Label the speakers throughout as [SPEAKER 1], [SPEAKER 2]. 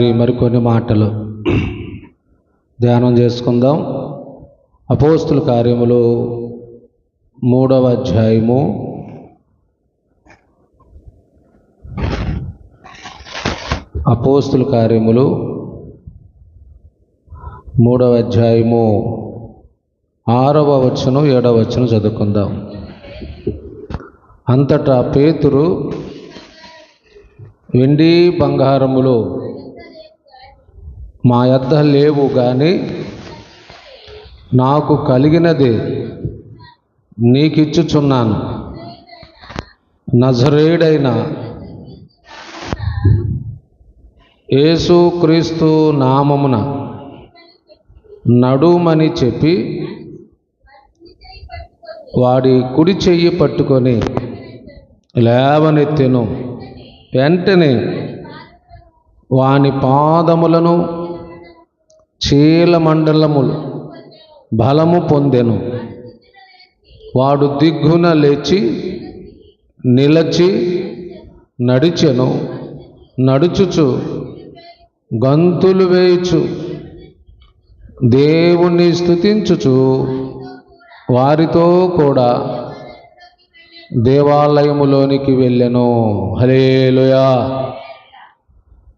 [SPEAKER 1] మరికొన్ని మాటలు. ధ్యానం చేసుకుందాం. అపోస్తుల కార్యములు మూడవ అధ్యాయము. అపోస్తుల కార్యములు మూడవ అధ్యాయము. ఆరవ వచనం ఏడవ వచనం చదువుకుందాం. అంతటా పేతురు వెండి బంగారములు మా యొద్ద లేవు కానీ నాకు కలిగినది నీకిచ్చుచున్నాను. నజరేడైన యేసుక్రీస్తు నామమున నడుమని చెప్పి వాడి కుడి చెయ్యి పట్టుకొని లేవనెత్తెను వెంటనే వాని పాదములను చీల మండలములు బలము పొందెను. వాడు దిగ్గున లేచి నిలచి నడిచెను. నడుచుచు గంతులు వేయుచు. దేవుణ్ణి స్తుతించుచు. వారితో కూడా దేవాలయములోనికి వెళ్ళెను. హలేలుయా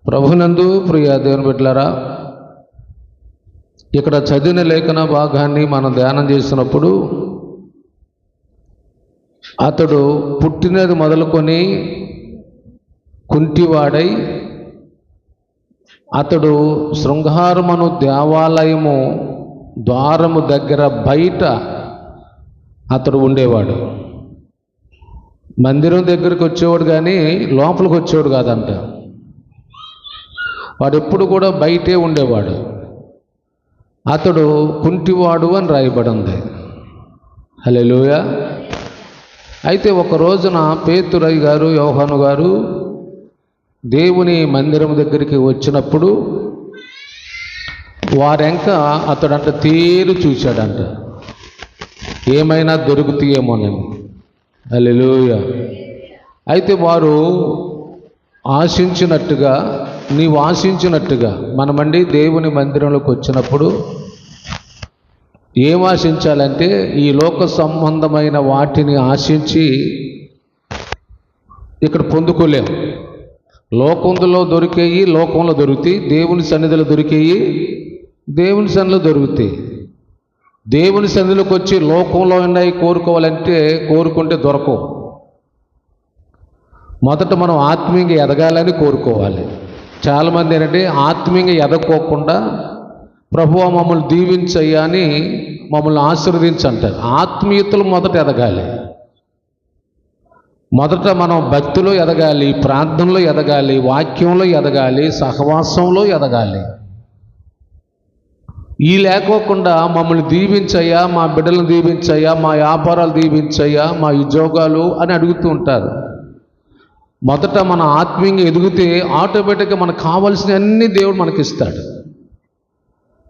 [SPEAKER 1] ప్రభునందు ప్రియ దేవుని బిడ్డలారా ఇక్కడ చదివిన లేఖన భాగాన్ని మనం ధ్యానం చేసినప్పుడు అతడు పుట్టినది మొదలుకొని కుంటివాడై అతడు శృంగారమును దేవాలయము ద్వారము దగ్గర బయట అతడు ఉండేవాడు. మందిరం దగ్గరికి వచ్చేవాడు కానీ లోపలికి వచ్చేవాడు కాదంట. వాడు ఎప్పుడు కూడా బయటే ఉండేవాడు. అతడు కుంటివాడు అని రాయబడి ఉంది హలోయ అయితే ఒక రోజున పేతురయ్య గారు యోహాను గారు దేవుని మందిరం దగ్గరికి వచ్చినప్పుడు వారెంక అతడంట తేరు చూశాడంట. ఏమైనా దొరుకుతాయేమోనని హలోయ అయితే వారు ఆశించినట్టుగా నీవు ఆశించినట్టుగా మనమండి దేవుని మందిరంలోకి వచ్చినప్పుడు ఏం ఆశించాలంటే ఈ లోక సంబంధమైన వాటిని ఆశించి ఇక్కడ పొందుకోలేము లోకంలో దొరికేయి లోకంలో దొరుకుతాయి. దేవుని సన్నిధిలో దొరికేయి దేవుని సన్నిధిలో దొరుకుతాయి. దేవుని సన్నిధిలోకి వచ్చి లోకంలో ఉన్నాయి కోరుకోవాలంటే కోరుకుంటే దొరకవు. మొదట మనం ఆత్మీయంగా ఎదగాలని కోరుకోవాలి. చాలామంది ఏంటంటే ఆత్మీయంగా ఎదక్కోకుండా ప్రభు మమ్మల్ని దీవించయ్యా అని మమ్మల్ని ఆశీర్వదించంటారు. ఆత్మీయతలు మొదట ఎదగాలి. మొదట మనం భక్తిలో ఎదగాలి ప్రార్థనలో ఎదగాలి వాక్యంలో ఎదగాలి సహవాసంలో ఎదగాలి. ఈ లేకోకుండా మమ్మల్ని దీవించయ్యా మా బిడ్డలను దీవించయ్యా మా వ్యాపారాలు దీవించయ్యా మా ఉద్యోగాలు అని అడుగుతూ ఉంటారు. మొదట మన ఆత్మీయంగా ఎదిగితే ఆటోమేటిక్గా మనకు కావాల్సిన అన్ని దేవుడు మనకి ఇస్తాడు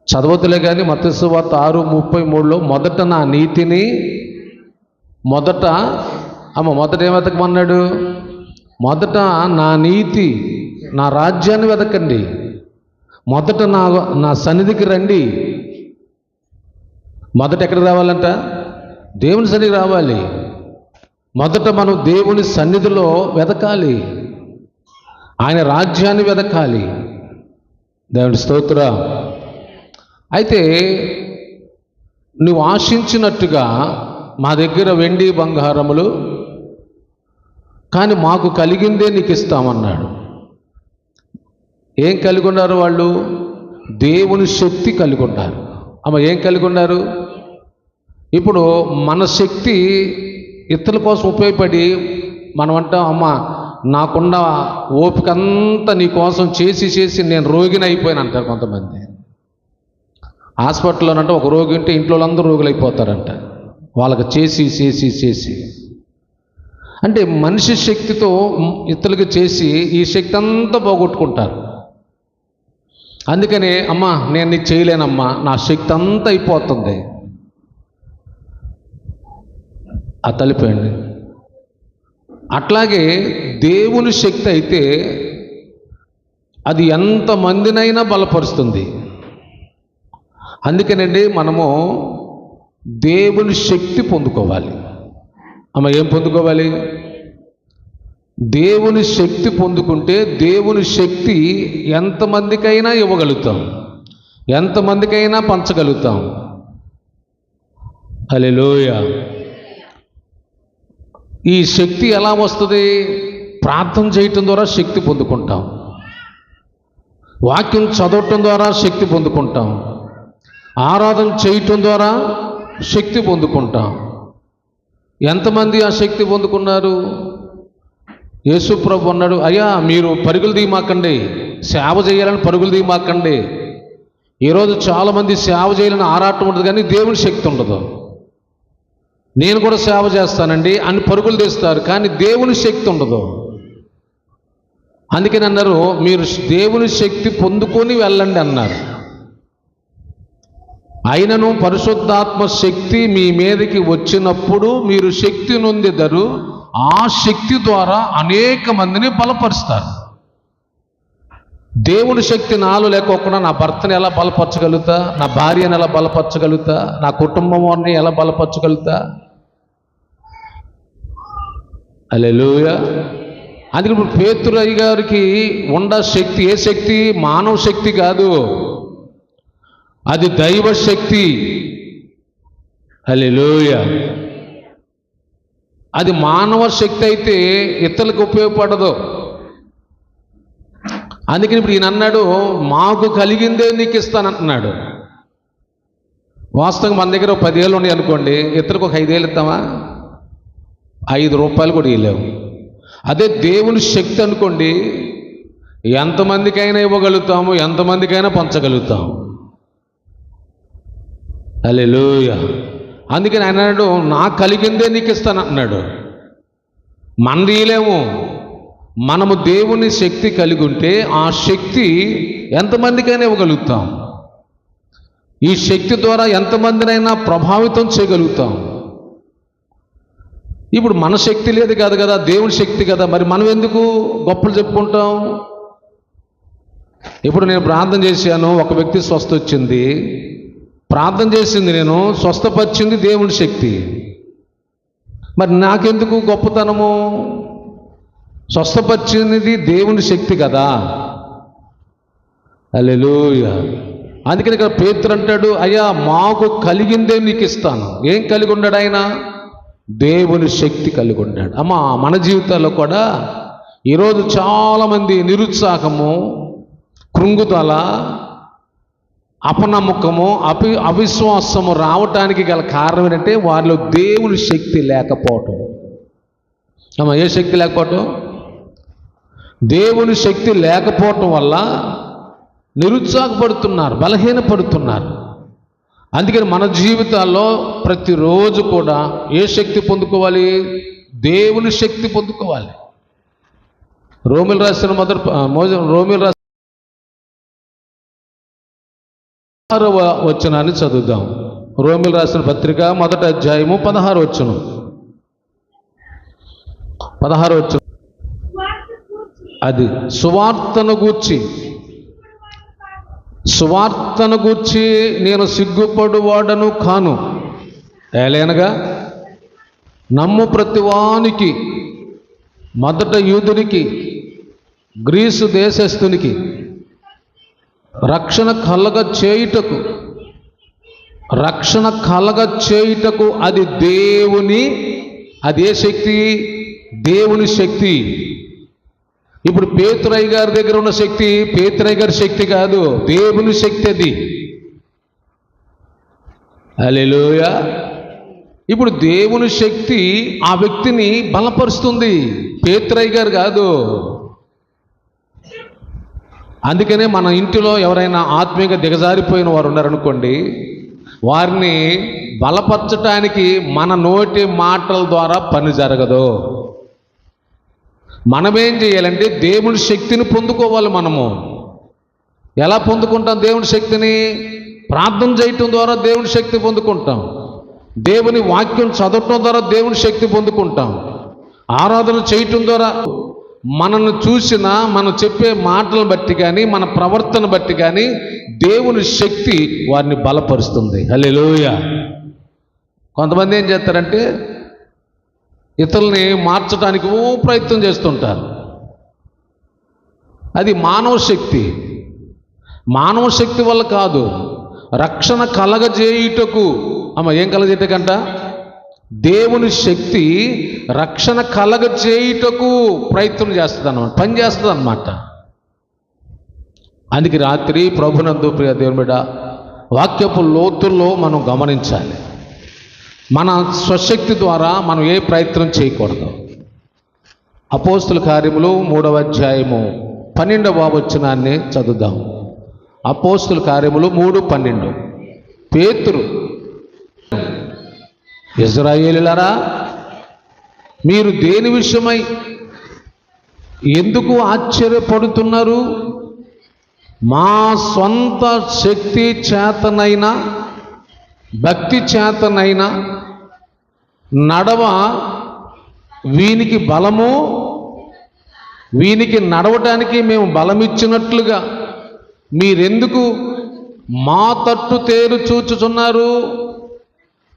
[SPEAKER 1] చదవతులే కానీ మత్స్యవార్త ఆరు ముప్పై మూడులో మొదట నా నీతిని మొదట అమ్మ మొదట ఏం వెతకమన్నాడు? మొదట నా నీతి నా రాజ్యాన్ని వెతకండి. మొదట నా నా సన్నిధికి రండి. మొదట ఎక్కడికి రావాలంట? దేవుని సన్నిధికి రావాలి. మొదట మనం దేవుని సన్నిధిలో వెతకాలి ఆయన రాజ్యాన్ని వెతకాలి దేవుని స్తోత్ర. అయితే నువ్వు ఆశించినట్టుగా మా దగ్గర వెండి బంగారములు కానీ మాకు కలిగిందే నీకు ఇస్తామన్నాడు ఏం కలిగి ఉన్నారు వాళ్ళు? దేవుని శక్తి కలిగి ఉన్నారు అమ్మ ఏం కలిగి ఉన్నారు ఇప్పుడు మన శక్తి ఇతరుల కోసం ఉపయోగపడి మనం అంటాం అమ్మ నాకున్న ఓపిక అంతా నీ కోసం చేసి చేసి నేను రోగిని అయిపోయాను అంటారు కొంతమంది. హాస్పిటల్లోనంటే ఒక రోగి ఉంటే ఇంట్లో అందరూ రోగులు అయిపోతారంట. వాళ్ళకి చేసి చేసి చేసి. అంటే మనిషి శక్తితో ఇతరులకు చేసి ఈ శక్తి అంతా పోగొట్టుకుంటారు. అందుకనే అమ్మా నేను నీకు చేయలేనమ్మా నా శక్తి అంతా అయిపోతుంది. ఆ తలిపోయండి అట్లాగే దేవుని శక్తి అయితే అది ఎంతమందినైనా బలపరుస్తుంది. అందుకేనండి మనము దేవుని శక్తి పొందుకోవాలి. అమ్మ ఏం పొందుకోవాలి? దేవుని శక్తి పొందుకుంటే దేవుని శక్తి ఎంతమందికైనా ఇవ్వగలుగుతాం. ఎంతమందికైనా పంచగలుగుతాం. అలెలోయ ఈ శక్తి ఎలా వస్తుంది? ప్రార్థన చేయటం ద్వారా శక్తి పొందుకుంటాం. వాక్యం చదవటం ద్వారా శక్తి పొందుకుంటాం. ఆరాధన చేయటం ద్వారా శక్తి పొందుకుంటాం. ఎంతమంది ఆ శక్తి పొందుకున్నారు? యేసుప్రభు అన్నాడు అయ్యా మీరు పరుగులు తీయమాకండి. సేవ చేయాలని పరుగులు తీయమాకండి. ఈరోజు చాలామంది సేవ చేయాలని ఆరాటం ఉంటుంది కానీ దేవుని శక్తి ఉండదు. నేను కూడా సేవ చేస్తానండి అని పరుగులు తీస్తారు కానీ దేవుని శక్తి ఉండదు. అందుకని అన్నారు మీరు దేవుని శక్తి పొందుకొని వెళ్ళండి అన్నారు. అయినను పరిశుద్ధాత్మ శక్తి మీ మీదకి వచ్చినప్పుడు మీరు శక్తి నొందిదరు ఆ శక్తి ద్వారా అనేక మందిని బలపరుస్తారు. దేవుని శక్తి నాలో లేకోకుండా నా భర్తని ఎలా బలపరచగలుగుతా నా భార్యను ఎలా బలపరచగలుగుతా నా కుటుంబం వారిని ఎలా బలపరచగలుగుతా అలెలుయ అందుకే ఇప్పుడు పేతురయ్య గారికి ఉండ శక్తి ఏ శక్తి? మానవ శక్తి కాదు. అది దైవ శక్తి. అలెలుయ అది మానవ శక్తి అయితే ఇతరులకు ఉపయోగపడదు. అందుకని ఇప్పుడు ఈయన అన్నాడు మాకు కలిగిందే నీకు ఇస్తానంటున్నాడు వాస్తవంగా మన దగ్గర ఒక పదివేలు ఉన్నాయి అనుకోండి. ఇతరులకు ఒక ఐదేళ్ళు ఇస్తామా? ఐదు రూపాయలు కూడా ఇవ్వలేవు అదే దేవుని శక్తి అనుకోండి ఎంతమందికైనా ఇవ్వగలుగుతాము ఎంతమందికైనా పంచగలుగుతాం లూయ అందుకని ఆయన అన్నాడు నాకు కలిగిందే నీకు ఇస్తాను అన్నాడు. మన ఇయలేము మనము దేవుని శక్తి కలిగి ఉంటే ఆ శక్తి ఎంతమందికైనా ఇవ్వగలుగుతాం. ఈ శక్తి ద్వారా ఎంతమందినైనా ప్రభావితం చేయగలుగుతాం. ఇప్పుడు మన శక్తి లేదు కాదు కదా దేవుని శక్తి కదా మరి మనం ఎందుకు గొప్పలు చెప్పుకుంటాం? ఇప్పుడు నేను ప్రార్థన చేశాను ఒక వ్యక్తి స్వస్థ వచ్చింది ప్రార్థన చేసింది నేను స్వస్థపరిచింది దేవుని శక్తి. మరి నాకెందుకు గొప్పతనము? స్వస్థపరిచినది దేవుని శక్తి కదా. అల్లెలూయ అందుకని ఇక్కడ పేతురు అంటాడు అయ్యా మాకు కలిగిందే నీకు ఇస్తాను. ఏం కలిగి ఉన్నాడు ఆయన? దేవుని శక్తి కలిగి ఉన్నాడు. అమ్మ మన జీవితాల్లో కూడా ఈరోజు చాలామంది నిరుత్సాహము కృంగుదల అపనమ్మకము అపి అవిశ్వాసము రావటానికి గల కారణం ఏంటంటే వారిలో దేవుని శక్తి లేకపోవటం. అమ్మ ఏ శక్తి లేకపోవటం? దేవుని శక్తి లేకపోవటం వల్ల నిరుత్సాహపడుతున్నారు బలహీనపడుతున్నారు. అందుకని మన జీవితాల్లో ప్రతిరోజు కూడా ఏ శక్తి పొందుకోవాలి? దేవుని శక్తి పొందుకోవాలి. రోమిల్ రాసిన మొదటి మోజ రోమిల్ రాసిన పదహారవ వచనాన్ని చదువుదాం. రోమిల్ రాసిన పత్రిక మొదటి అధ్యాయము పదహారు వచ్చును పదహారు వచ్చును అది సువార్తను గూర్చి. సువార్తను గూర్చి నేను సిగ్గుపడువాడను కాను. ఏలేనగా నమ్ము ప్రతివానికి మొదట యూదునికి గ్రీసు దేశస్థునికి రక్షణ కలగ చేయుటకు రక్షణ కలగ చేయుటకు అది దేవుని అదే శక్తి? దేవుని శక్తి. ఇప్పుడు పేతురయ్య గారి దగ్గర ఉన్న శక్తి పేతురయ్య గారి శక్తి కాదు దేవుని శక్తి అది. అలెలోయ ఇప్పుడు దేవుని శక్తి ఆ వ్యక్తిని బలపరుస్తుంది. పేతురయ్య గారు కాదు. అందుకనే మన ఇంటిలో ఎవరైనా ఆత్మీయంగా దిగజారిపోయిన వారు ఉన్నారనుకోండి వారిని బలపరచటానికి మన నోటి మాటల ద్వారా పని జరగదు. మనమేం చేయాలంటే దేవుని శక్తిని పొందుకోవాలి మనము. ఎలా పొందుకుంటాం దేవుని శక్తిని? ప్రార్థన చేయటం ద్వారా దేవుని శక్తి పొందుకుంటాం. దేవుని వాక్యం చదవటం ద్వారా దేవుని శక్తి పొందుకుంటాం. ఆరాధన చేయటం ద్వారా మనల్ని చూసిన మనం చెప్పే మాటలను బట్టి కానీ మన ప్రవర్తన బట్టి కానీ దేవుని శక్తి వారిని బలపరుస్తుంది. హల్లెలూయా. కొంతమంది ఏం చేస్తారంటే ఇతరుల్ని మార్చడానికి ఓ ప్రయత్నం చేస్తుంటారు. అది మానవ శక్తి. మానవ శక్తి వల్ల కాదు రక్షణ కలగజేయుటకు. అమ్మ ఏం కలగజేయటకంట? దేవుని శక్తి రక్షణ కలగజేయుటకు ప్రయత్నం చేస్తుంది అనమాట పని చేస్తుంది అనమాట అందుకే రాత్రి ప్రభునందు ప్రియ దేవుని బిడ్డ వాక్యపు లోతుల్లో మనం గమనించాలి. మన స్వశక్తి ద్వారా మనం ఏ ప్రయత్నం చేయకూడదు. అపోస్తుల కార్యములు మూడవ అధ్యాయము పన్నెండవ వచనాన్ని చదువుదాం. అపోస్తుల కార్యములు మూడు పన్నెండు. పేతురు ఇజ్రాయేలులరా మీరు దేని విషయమై ఎందుకు ఆశ్చర్యపడుతున్నారు? మా సొంత శక్తి చేతనైనా భక్తి చేతనైనా నడవ వీనికి బలము వీనికి నడవటానికి మేము బలమిచ్చినట్లుగా మీరెందుకు మా తట్టు తేరు చూచుచున్నారు?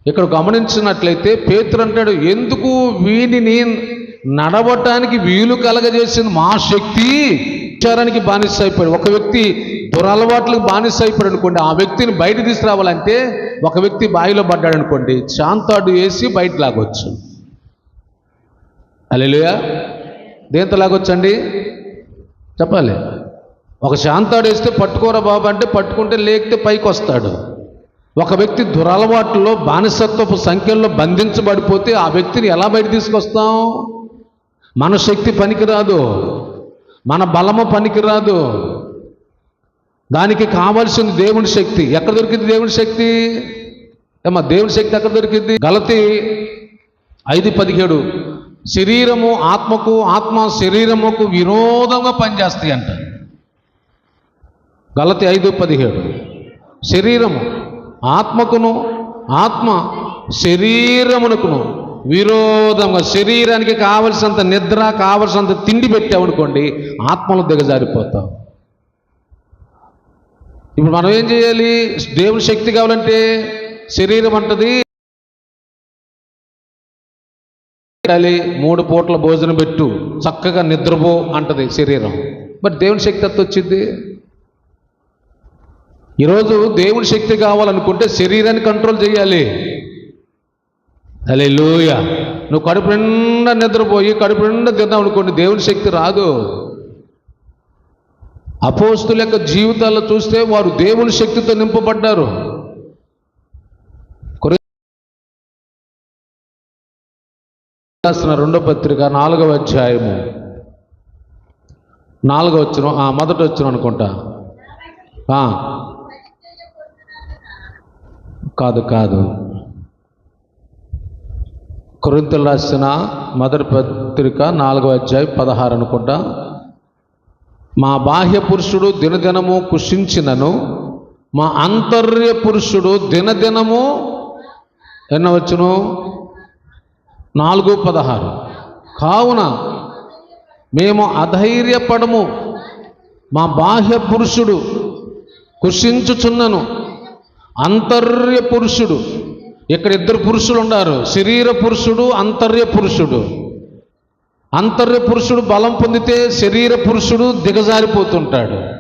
[SPEAKER 1] ఇక్కడ గమనించినట్లయితే పేతురు అంటాడు ఎందుకు వీనిని నడవటానికి వీలు కలగజేసింది మా శక్తి? వ్యభిచారానికి బానిస అయిపోయాడు. ఒక వ్యక్తి దురలవాట్లకు బానిస అయిపోయాడు అనుకోండి ఆ వ్యక్తిని బయట తీసుకురావాలంటే ఒక వ్యక్తి బావిలో పడ్డాడు అనుకోండి శాంతాడు వేసి బయట లాగొచ్చు. అలెలుయా దేంతో లాగొచ్చండి? చెప్పాలి. ఒక శాంతాడు వేస్తే పట్టుకోరా బాబు అంటే పట్టుకుంటే లేకపోతే పైకి వస్తాడు ఒక వ్యక్తి దురలవాట్లలో బానిసత్వపు సంఖ్యల్లో బంధించబడిపోతే ఆ వ్యక్తిని ఎలా బయట తీసుకొస్తాం? మన శక్తి పనికిరాదు. మన బలము పనికిరాదు. దానికి కావలసింది దేవుని శక్తి. ఎక్కడ దొరికింది దేవుని శక్తి? ఏమా దేవుని శక్తి ఎక్కడ దొరికింది? గలతి ఐదు పదిహేడు. శరీరము ఆత్మకు ఆత్మ శరీరముకు విరోధంగా పనిచేస్తాయి అంట. గలతి ఐదు పదిహేడు. శరీరము ఆత్మకును ఆత్మ శరీరమునకును విరోధంగా శరీరానికి కావలసినంత నిద్ర కావలసినంత తిండి పెట్టామనుకోండి ఆత్మలో దిగజారిపోతాం. ఇప్పుడు మనం ఏం చేయాలి? దేవుని శక్తి కావాలంటే శరీరం అంటది. మూడు పూట్ల భోజనం పెట్టు చక్కగా నిద్రపో అంటది శరీరం. మరి దేవుని శక్తి అంత వచ్చింది? ఈరోజు దేవుని శక్తి కావాలనుకుంటే శరీరాన్ని కంట్రోల్ చేయాలి. అలే లూయ నువ్వు కడుపు నిండా నిద్రపోయి కడుపు నిండా తిన్నావు అనుకోండి దేవుని శక్తి రాదు. అపోస్తుల యొక్క జీవితాల్లో చూస్తే వారు దేవుని శక్తితో నింపబడ్డారు. రాసిన రెండో పత్రిక నాలుగవ అధ్యాయము. నాలుగవ వచ్చిన మొదట వచ్చిన అనుకుంటా. కాదు కాదు. కొరింతలు రాసిన మొదటి పత్రిక నాలుగో అధ్యాయం పదహారు అనుకుంటా. మా బాహ్య పురుషుడు దినదినము కుషించినను మా అంతర్య పురుషుడు దినదినము ఎన్న వచ్చును నాలుగు పదహారు. కావున మేము అధైర్యపడము. మా బాహ్య పురుషుడు కుషించుచున్నను అంతర్య పురుషుడు ఇక్కడ ఇద్దరు పురుషులు ఉన్నారు. శరీర పురుషుడు అంతర్య పురుషుడు. అంతర్య పురుషుడు బలం పొందితే శరీర పురుషుడు దిగజారిపోతుంటాడు.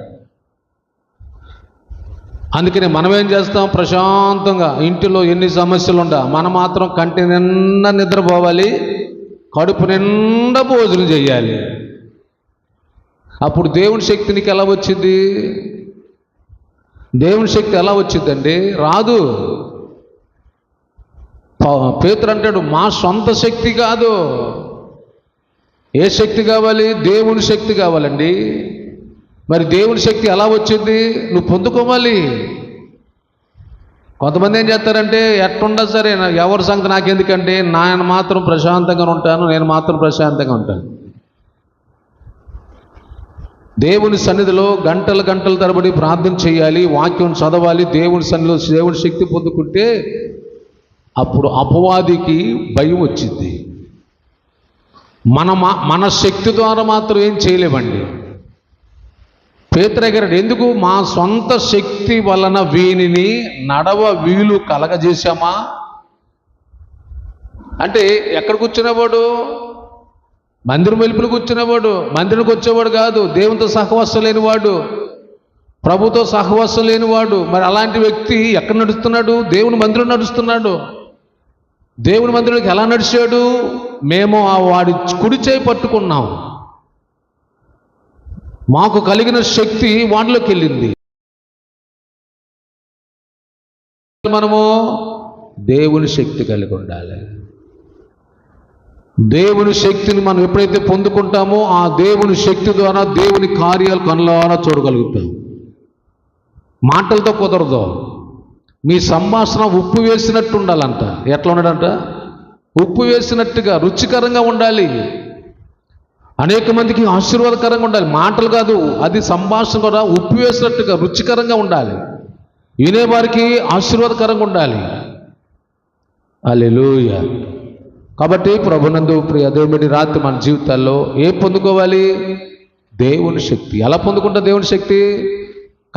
[SPEAKER 1] అందుకని మనం ఏం చేస్తాం? ప్రశాంతంగా ఇంటిలో ఎన్ని సమస్యలు ఉండా మనం మాత్రం కంటి నిండా నిద్రపోవాలి కడుపు నిండా భోజనం చేయాలి అప్పుడు దేవుని శక్తి నీకు ఎలా వచ్చింది? దేవుని శక్తి ఎలా వచ్చిందండి? రాదు. పేతురు అంటాడు మా సొంత శక్తి కాదు. ఏ శక్తి కావాలి? దేవుని శక్తి కావాలండి. మరి దేవుని శక్తి ఎలా వచ్చింది? నువ్వు పొందుకోవాలి. కొంతమంది ఏం చేస్తారంటే ఎట్టుండా సరే ఎవరి సంగతి నాకెందుకంటే నాయన మాత్రం ప్రశాంతంగా ఉంటాను నేను మాత్రం ప్రశాంతంగా ఉంటాను. దేవుని సన్నిధిలో గంటల గంటల తరబడి ప్రార్థన చేయాలి వాక్యం చదవాలి దేవుని సన్నిధిలో దేవుని శక్తి పొందుకుంటే అప్పుడు అపవాదికి భయం వచ్చింది. మన మన శక్తి ద్వారా మాత్రం ఏం చేయలేమండి. పేతరగారు ఎందుకు మా సొంత శక్తి వలన వీనిని నడవ వీలు కలగజేశామా? అంటే ఎక్కడ కూర్చునేవాడు? మందిరం వెలుపులు కూర్చునేవాడు. మందిరానికి వచ్చేవాడు కాదు. దేవునితో సహవాసం లేనివాడు. ప్రభుతో సహవాసం లేనివాడు. మరి అలాంటి వ్యక్తి ఎక్కడ నడుస్తున్నాడు? దేవుని మందిరం నడుస్తున్నాడు. దేవుని మందిరానికి ఎలా నడిచాడు? మేము ఆ వాడి కుడి చేయి పట్టుకున్నాం. మాకు కలిగిన శక్తి వాడిలోకి వెళ్ళింది. మనము దేవుని శక్తి కలిగి ఉండాలి. దేవుని శక్తిని మనం ఎప్పుడైతే పొందుకుంటామో ఆ దేవుని శక్తి ద్వారా దేవుని కార్యాలు కనులారా చూడగలుగుతాం. మాటలతో కుదరదు. మీ సంభాషణ ఉప్పు వేసినట్టు ఉండాలంట. ఎట్లా ఉండడంట? ఉప్పు వేసినట్టుగా రుచికరంగా ఉండాలి. అనేక మందికి ఆశీర్వాదకరంగా ఉండాలి. మాటలు కాదు అది సంభాషణ కూడా ఉప్పు వేసినట్టుగా రుచికరంగా ఉండాలి. వినేవారికి ఆశీర్వాదకరంగా ఉండాలి. అలెలుయ కాబట్టి ప్రభునందు ప్రియ దేవుడి రాత్రి మన జీవితాల్లో ఏం పొందుకోవాలి? దేవుని శక్తి. ఎలా పొందుకుంటా దేవుని శక్తి?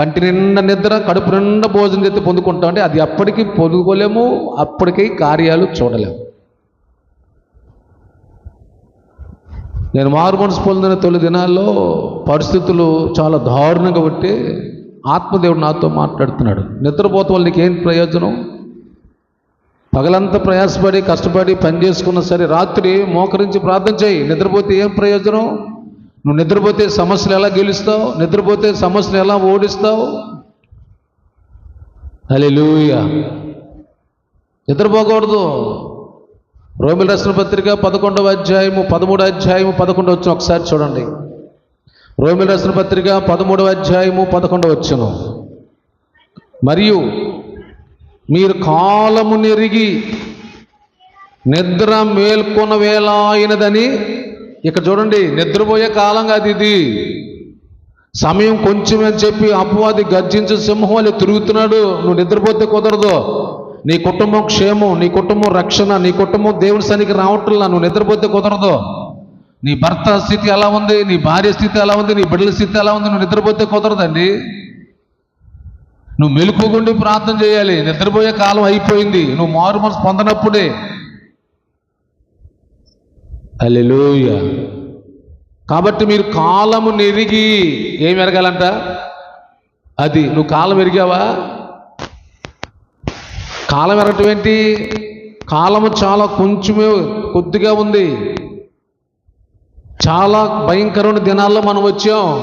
[SPEAKER 1] కంటి నిండా నిద్ర కడుపు నిండా భోజనం చేస్తే పొందుకుంటాం అంటే అది అప్పటికి పొందుకోలేము అప్పటికీ కార్యాలు చూడలేము. నేను మారు మనసు పొందిన తొలి దినాల్లో పరిస్థితులు చాలా దారుణంగా బట్టి ఆత్మదేవుడు నాతో మాట్లాడుతున్నాడు. నిద్రపోతే వల్ల నీకేం ప్రయోజనం? పగలంతా ప్రయాసపడి కష్టపడి పని చేసుకున్నా సరే రాత్రి మోకరించి ప్రార్థన చేయి. నిద్రపోతే ఏం ప్రయోజనం? నువ్వు నిద్రపోతే సమస్యలు ఎలా గెలుస్తావు? నిద్రపోతే సమస్యలు ఎలా ఓడిస్తావు? అలెలుయ నిద్రపోకూడదు. రోమిల రాసిన పత్రిక పదకొండవ అధ్యాయము పదమూడవ అధ్యాయము పదకొండవ వచ్చిన ఒకసారి చూడండి. రోమిల రాసిన పత్రిక పదమూడవ అధ్యాయము పదకొండవ వచ్చును. మరియు మీరు కాలము నెరిగి నిద్ర మేల్కొన వేళ అయినదని ఇక్కడ చూడండి నిద్రపోయే కాలం కాదు ఇది. సమయం కొంచెం అని చెప్పి అపవాది గర్జించు సింహం వాళ్ళు తిరుగుతున్నాడు. నువ్వు నిద్రపోతే కుదరదు. నీ కుటుంబం క్షేమం నీ కుటుంబం రక్షణ నీ కుటుంబం దేవుని సన్నిధికి రావట్లా నువ్వు నిద్రపోతే కుదరదు. నీ భర్త స్థితి ఎలా ఉంది? నీ భార్య స్థితి ఎలా ఉంది? నీ బిడ్డల స్థితి ఎలా ఉంది? నువ్వు నిద్రపోతే కుదరదండి. నువ్వు మెలుపుగుండి ప్రార్థన చేయాలి. నిద్రపోయే కాలం అయిపోయింది. నువ్వు మారు మనసు పొందనప్పుడే అల్లెలోయ కాబట్టి మీరు కాలము నెరిగి ఏం ఎరగాలంట? అది నువ్వు కాలం ఎరిగావా? కాలం ఎరగటం ఏంటి? కాలము చాలా కొంచెమే కొద్దిగా ఉంది. చాలా భయంకరమైన దినాల్లో మనం వచ్చాం.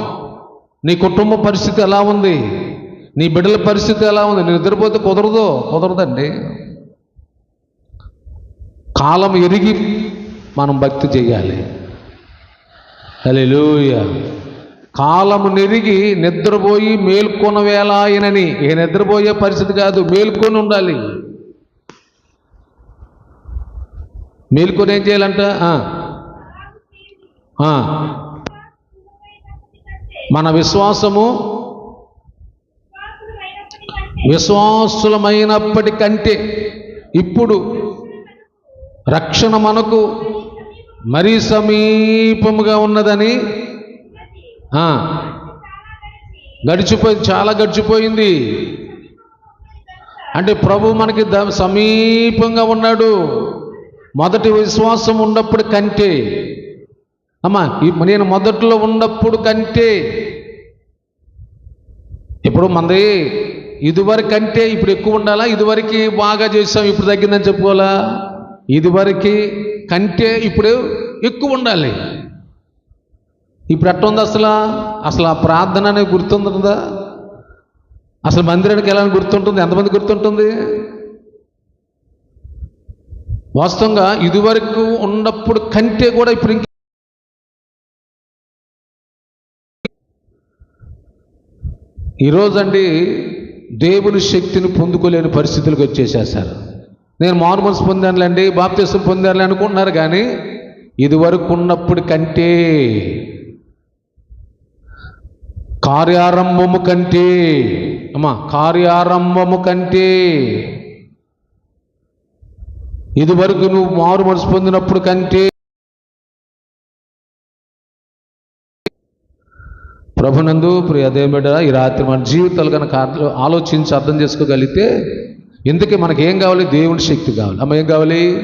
[SPEAKER 1] నీ కుటుంబ పరిస్థితి ఎలా ఉంది? నీ బిడ్డల పరిస్థితి ఎలా ఉంది? నిద్రపోతే కుదరదు. కుదరదండి. కాలం ఎరిగి మనం భక్తి చేయాలి అలెలుయ కాలము నెరిగి నిద్రపోయి మేల్కొన వేళ ఆయనని ఏ నిద్రపోయే పరిస్థితి కాదు మేల్కొని ఉండాలి మేల్కొని ఏం చేయాలంట ఆ. ఆ. మన విశ్వాసము విశ్వాసులమైనప్పటికంటే ఇప్పుడు రక్షణ మనకు మరీ సమీపముగా ఉన్నదని? గడిచిపోయింది చాలా గడిచిపోయింది. అంటే ప్రభు మనకి ద- సమీపంగా ఉన్నాడు. మొదటి విశ్వాసం ఉన్నప్పుడు కంటే. అమ్మా నేను మొదట్లో ఉన్నప్పుడు కంటే. ఇప్పుడు మనది ఇదివరకు కంటే ఇప్పుడు ఎక్కువ ఉండాలా? ఇదివరకు బాగా చేసాం ఇప్పుడు తగ్గిందని చెప్పుకోవాలా? ఇదివరకు కంటే ఇప్పుడు ఎక్కువ ఉండాలి. ఇప్పుడు ఎట్ట ఉంది అసలు? అసలు ఆ ప్రార్థన అనేది గుర్తుంటుందా అసలు మందిరానికి ఎలా గుర్తుంటుంది? ఎంతమంది గుర్తుంటుంది? వాస్తవంగా ఇదివరకు ఉన్నప్పుడు కంటే కూడా ఇప్పుడు ఇంక ఈరోజండి దేవుని శక్తిని పొందుకోలేని పరిస్థితులకు వచ్చేసేసారు నేను మార్మల్స్ పొందానులేండి బాప్తీసం పొందానులే అనుకుంటున్నారు కానీ ఇది వరకు ఉన్నప్పుడు కంటే కార్యారంభము కంటే అమ్మా కార్యారంభము కంటే ఇది వరకు నువ్వు మారు మనసు పొందినప్పుడు కంటే ప్రభునందు ప్రియ అదే బిడ్డ ఈ రాత్రి మన జీవితాలు కనుక ఆలోచించి అర్థం చేసుకోగలిగితే ఎందుకే మనకి ఏం కావాలి? దేవుని శక్తి కావాలి. అమ్మ ఏం కావాలి?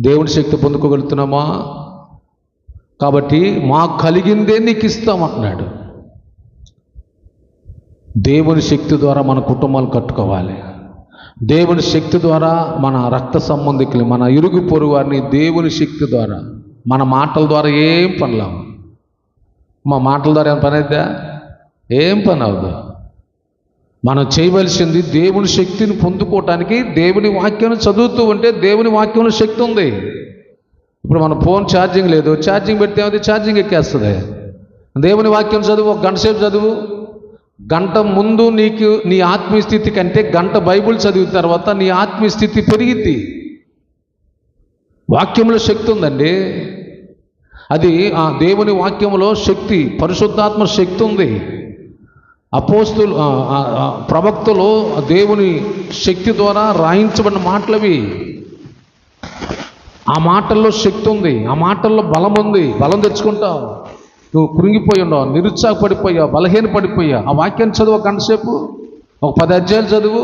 [SPEAKER 1] దేవుని శక్తి పొందుకోగలుగుతున్నామా? కాబట్టి మాకు కలిగిందే నీకు ఇస్తామంటున్నాడు దేవుని శక్తి ద్వారా మన కుటుంబాలు కట్టుకోవాలి. దేవుని శక్తి ద్వారా మన రక్త సంబంధికులు మన ఇరుగు పొరుగు వారిని దేవుని శక్తి ద్వారా మన మాటల ద్వారా ఏం పనిలాము మా మాటల ద్వారా ఏం పని అవుద్దా ఏం పని అవ్వదు. మనం చేయవలసింది దేవుని శక్తిని పొందుకోవటానికి దేవుని వాక్యాన్ని చదువుతూ ఉంటే దేవుని వాక్యంలో శక్తి ఉంది. ఇప్పుడు మన ఫోన్ ఛార్జింగ్ లేదు. ఛార్జింగ్ పెడితే అది ఛార్జింగ్ ఎక్కేస్తుంది. దేవుని వాక్యం చదువు ఒక గంట సేపు చదువు. గంట ముందు నీకు నీ ఆత్మీయస్థితి కంటే గంట బైబిల్ చదివిన తర్వాత నీ ఆత్మీయస్థితి పెరిగిద్ది. వాక్యంలో శక్తి ఉందండి. అది ఆ దేవుని వాక్యంలో శక్తి పరిశుద్ధాత్మ శక్తి ఉంది. అపోస్తులు ఆ, ప్రవక్తలు దేవుని శక్తి ద్వారా రాయించబడిన మాటలవి. ఆ మాటల్లో శక్తి ఉంది ఆ మాటల్లో బలం ఉంది. బలం తెచ్చుకుంటావు నువ్వు కృంగిపోయి ఉండవు నిరుత్సాహపడిపోయావు బలహీన పడిపోయావు ఆ వాక్యాన్ని చదువు ఒక గంటసేపు ఒక పది అధ్యాయాలు చదువు.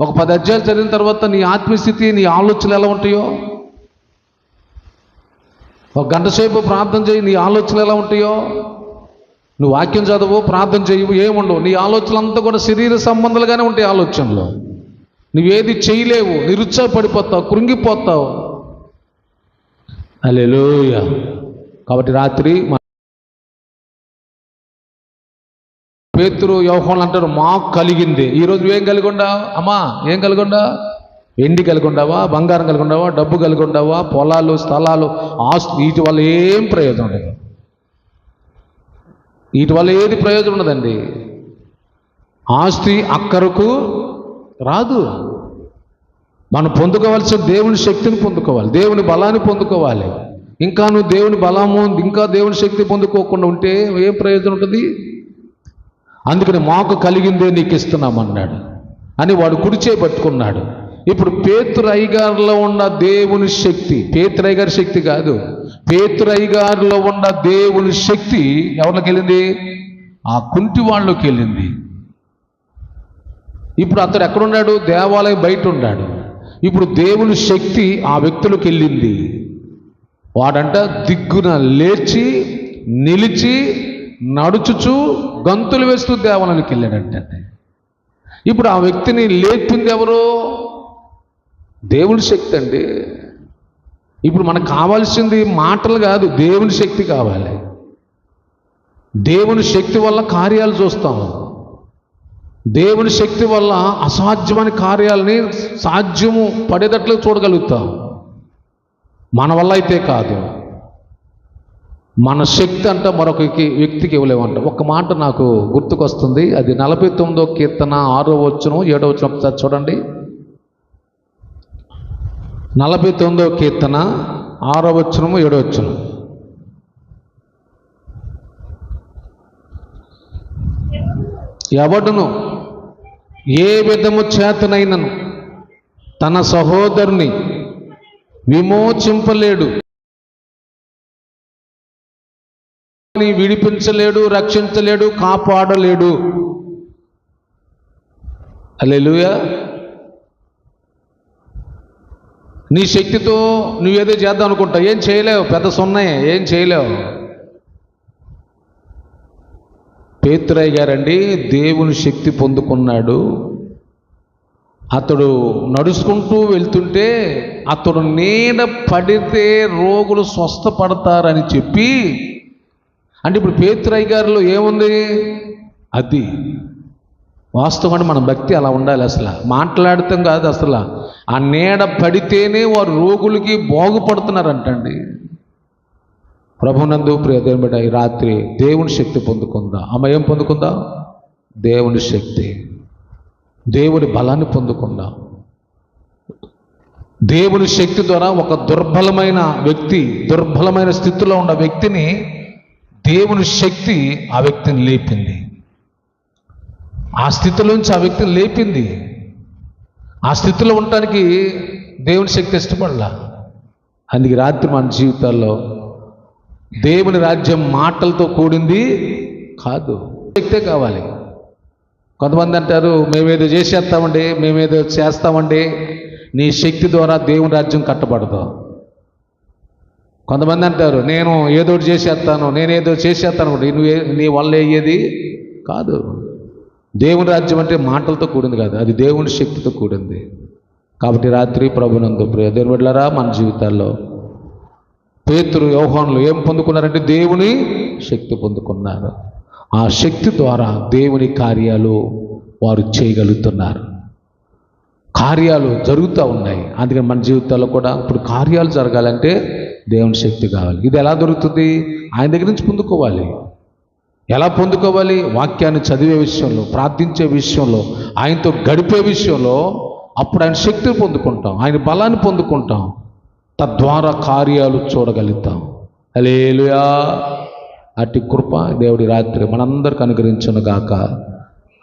[SPEAKER 1] ఒక పది అధ్యాయాలు చదివిన తర్వాత నీ ఆత్మస్థితి నీ ఆలోచనలు ఎలా ఉంటాయో? ఒక గంట సేపు ప్రార్థన చేయి నీ ఆలోచనలు ఎలా ఉంటాయో? నువ్వు వాక్యం చదువు ప్రార్థన చేయవు ఏముండవు. నీ ఆలోచనలు అంతా కూడా శరీర సంబంధాలుగానే ఉంటాయి ఆలోచనలు. నువ్వేది చేయలేవు నిరుత్సాహపడిపోతావు కృంగిపోతావు. అలెలోయ కాబట్టి రాత్రి పేతురు వ్యవహారం అంటారు మాకు కలిగింది. ఈరోజు ఏం కలిగి అమ్మా ఏం కలిగి వెండి కలిగి బంగారం కలిగి డబ్బు కలిగి పొలాలు స్థలాలు ఆస్తు వీటి వల్ల ఏం ప్రయోజనం ఉండదు వీటి వల్ల ఏది ప్రయోజనం ఉండదండి? ఆస్తి అక్కరకు రాదు. మనం పొందుకోవాల్సిన దేవుని శక్తిని పొందుకోవాలి దేవుని బలాన్ని పొందుకోవాలి. ఇంకా నువ్వు దేవుని బలము ఇంకా దేవుని శక్తి పొందుకోకుండా ఉంటే ఏం ప్రయోజనం ఉంటుంది? అందుకని మాకు కలిగిందే నీకు ఇస్తున్నామన్నాడు. అని వాడు కుడిచే పట్టుకున్నాడు. ఇప్పుడు పేతురయ్య గారిలో ఉన్న దేవుని శక్తి పేతురయ్య గారి శక్తి కాదు. పేతురయ్య గారిలో ఉన్న దేవుని శక్తి ఎవరికి వెళ్ళింది? ఆ కుంటి వాళ్ళకి వెళ్ళింది. ఇప్పుడు అతడు ఎక్కడున్నాడు? దేవాలయం బయట ఉన్నాడు. ఇప్పుడు దేవుని శక్తి ఆ వ్యక్తులకు వెళ్ళింది. వాడంట దిగ్గున లేచి నిలిచి నడుచుచు గంతులు వేస్తూ దేవాలయానికి వెళ్ళాడంటే. ఇప్పుడు ఆ వ్యక్తిని లేపింది ఎవరు? దేవుని శక్తి అండి. ఇప్పుడు మనకు కావాల్సింది మాటలు కాదు దేవుని శక్తి కావాలి. దేవుని శక్తి వల్ల కార్యాలు చూస్తాం దేవుని శక్తి వల్ల అసాధ్యమైన కార్యాలని సాధ్యము పడేటట్లు చూడగలుగుతాం. మన వల్ల అయితే కాదు. మన శక్తి అంట మరొక వ్యక్తికి ఇవ్వలేమంట. ఒక మాట నాకు గుర్తుకొస్తుంది. అది నలభై తొమ్మిదో కీర్తన ఆరో వచ్చును ఏడో వచ్చిన చూడండి నలభై తొమ్మిదవ కీర్తన ఆరో వచ్చనము ఏడో వచ్చును ఎవడును? ఏ విధము చేతనైనను? తన సహోదరుని విమోచింపలేడు. విడిపించలేడు రక్షించలేడు కాపాడలేడు. అల్లెలుయా నీ శక్తితో నువ్వేదో చేద్దాం అనుకుంటా. ఏం చేయలేవు. పెద్ద సున్నాయి ఏం చేయలేవు. పేతురయ్య గారండి దేవుని శక్తి పొందుకున్నాడు. అతడు నడుచుకుంటూ వెళ్తుంటే అతడు నీడ పడితే రోగులు స్వస్థపడతారని చెప్పి అంటే ఇప్పుడు పేతురయ్య గారిలో ఏముంది? అది. వాస్తవాన్ని మన భక్తి అలా ఉండాలి అసలు. మాట్లాడటం కాదు అసలు. ఆ నీడ పడితేనే వారు రోగులకి బాగుపడుతున్నారంటండి. ప్రభునందు ప్రియ బిడ్డ ఈ రాత్రి దేవుని శక్తి పొందుకుందా? అమ్మ ఏం పొందుకుందా? దేవుని శక్తి. దేవుని బలాన్ని పొందుకుందా? దేవుని శక్తి ద్వారా ఒక దుర్బలమైన వ్యక్తి దుర్బలమైన స్థితిలో ఉన్న వ్యక్తిని దేవుని శక్తి ఆ వ్యక్తిని లేపింది. ఆ స్థితిలోంచి ఆ వ్యక్తిని లేపింది. ఆ స్థితిలో ఉండటానికి దేవుని శక్తి ఇష్టపడలా. అందుకే రాత్రి మన జీవితాల్లో దేవుని రాజ్యం మాటలతో కూడింది కాదు. శక్తే కావాలి. కొంతమంది అంటారు మేమేదో చేసేస్తామండి మేమేదో చేస్తామండి. నీ శక్తి ద్వారా దేవుని రాజ్యం కట్టబడదు. కొంతమంది అంటారు నేను ఏదో చేసేస్తాను నేనేదో చేసేస్తాను నువ్వు నీ వల్ల అయ్యేది కాదు. దేవుని రాజ్యం అంటే మాటలతో కూడింది కాదు అది దేవుని శక్తితో కూడింది. కాబట్టి రాత్రి ప్రభునందు ప్రియ దేవుని మన జీవితాల్లో పేతురు యోహానులు ఏం పొందుకున్నారంటే దేవుని శక్తి పొందుకున్నారు. ఆ శక్తి ద్వారా దేవుని కార్యాలు వారు చేయగలుగుతున్నారు. కార్యాలు జరుగుతూ ఉన్నాయి. అందుకని మన జీవితాల్లో కూడా ఇప్పుడు కార్యాలు జరగాలంటే దేవుని శక్తి కావాలి. ఇది ఎలా దొరుకుతుంది? ఆయన దగ్గర నుంచి పొందుకోవాలి. ఎలా పొందుకోవాలి? వాక్యాన్ని చదివే విషయంలో ప్రార్థించే విషయంలో ఆయనతో గడిపే విషయంలో అప్పుడు ఆయన శక్తిని పొందుకుంటాం ఆయన బలాన్ని పొందుకుంటాం తద్వారా కార్యాలు చూడగలుగుతాం. అలేలుయా అటు కృప దేవుడి రాత్రి మనందరికి అనుగ్రహించను గాక.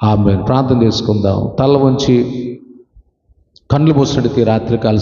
[SPEAKER 1] ఆమె ప్రార్థన చేసుకుందాం. తల వంచి కళ్ళు మూసినట్టు రాత్రి కాల